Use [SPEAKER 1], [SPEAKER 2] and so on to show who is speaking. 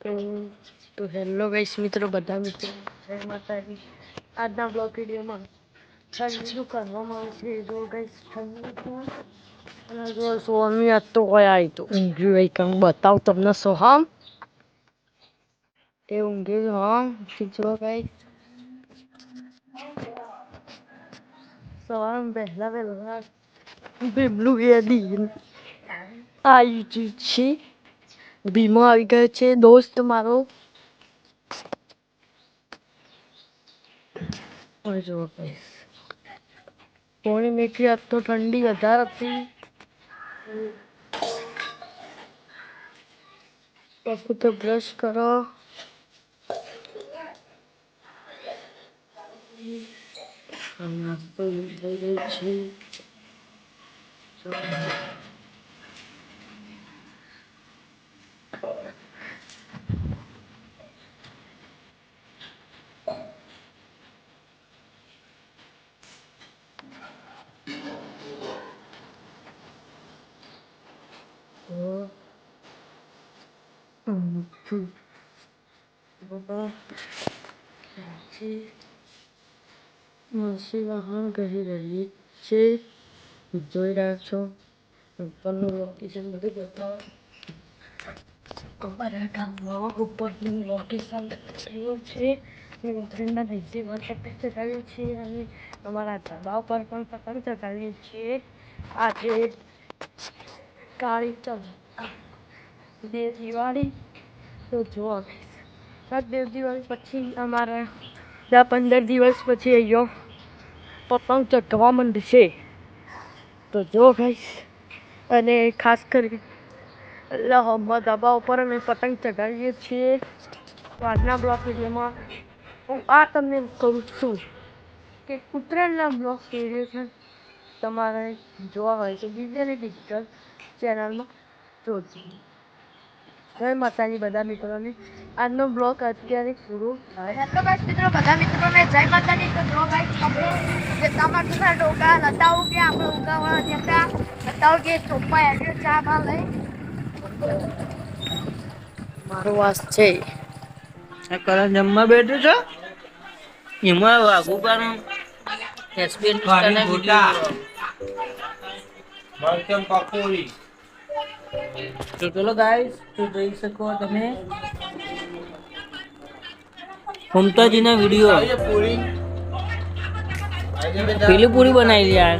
[SPEAKER 1] તો hello guys મિત્રો, બધા મિત્રો, જય માતાજી. આજના બ્લોગ વિડીયોમાં ઠંડુ કરવામાં આવે છે. જો ગાઈસ ઠંડુ અને જો સ્વામી આજ તો કોઈ આવી તો. ઊંઘ્યું હોય કંઈ બતાવું તમને સોહમ એ ઊંઘ્યું હમ ખીચડો ગાઈસ સવારમાં વહેલા વહેલા ભીમલું વેદી આવી ગયું છે. ભીમો આવી ગયો છે. દોસ્ત મારો. guys. પોણી મીઠી તો ઠંડી વધારે હતી. પપ્પુ તો બ્રશ કરો. નાસ્તો થઈ ગયો છે. માસી વાહન કરી રહી છે જોઈ રહ્યા છો ઉપરનું લોકેશન બધું બતાવો અમારા ગામમાં ઉપરનું લોકેશન એવું છે ઉત્તરાયણના દિવસે વન પતંગ ચગાવીએ છીએ અને અમારા ધાબા ઉપર પણ પતંગ ચગાવીએ છીએ આજે કાળી ચૌ બે દિવાળી, તો જોવા સાત બે દિવાળી પછી અમારા દસ પંદર દિવસ પછી અહીંયા પતંગ ચગવા માંડશે તો જો ગઈશ અને ખાસ કરી એટલે હમણાં ધાબા ઉપર અમે પતંગ ચગાવીએ છીએ. આજના બ્લોક વિડીયોમાં હું આ તમને કહું છું કે ઉત્તરાયણના બ્લોક વીડિયો છે તમારે જોવા હોય તો બીજાની પિક્ચર ચેનલમાં જોજો. જય માતાજી બધા મિત્રોને. આજનો બ્લોગ અત્યારે પૂરો થાય.
[SPEAKER 2] હેલો ગાઈસ મિત્રો બધા મિત્રોને જય માતાજી. તો જો ગાઈસ આપણે જે ટમાટરના ડોકા લતાઓ કે આપણે ઉગાવવા જતા લતાઓ કે ચોપ્પા એડ્યો ચા માં લઈ.
[SPEAKER 1] મારો વાસ છે.
[SPEAKER 3] કરણ જમવા બેઠું છો? એમાં વાઘુ પણ
[SPEAKER 4] ગોટા. મરચમ પકોડી
[SPEAKER 3] તો ચલો ગાઈસ તો જોઈ શકો તમે. મમતાજીના વીડિયો
[SPEAKER 4] પૂરી.
[SPEAKER 3] પેલી પૂરી બનાવી યાર.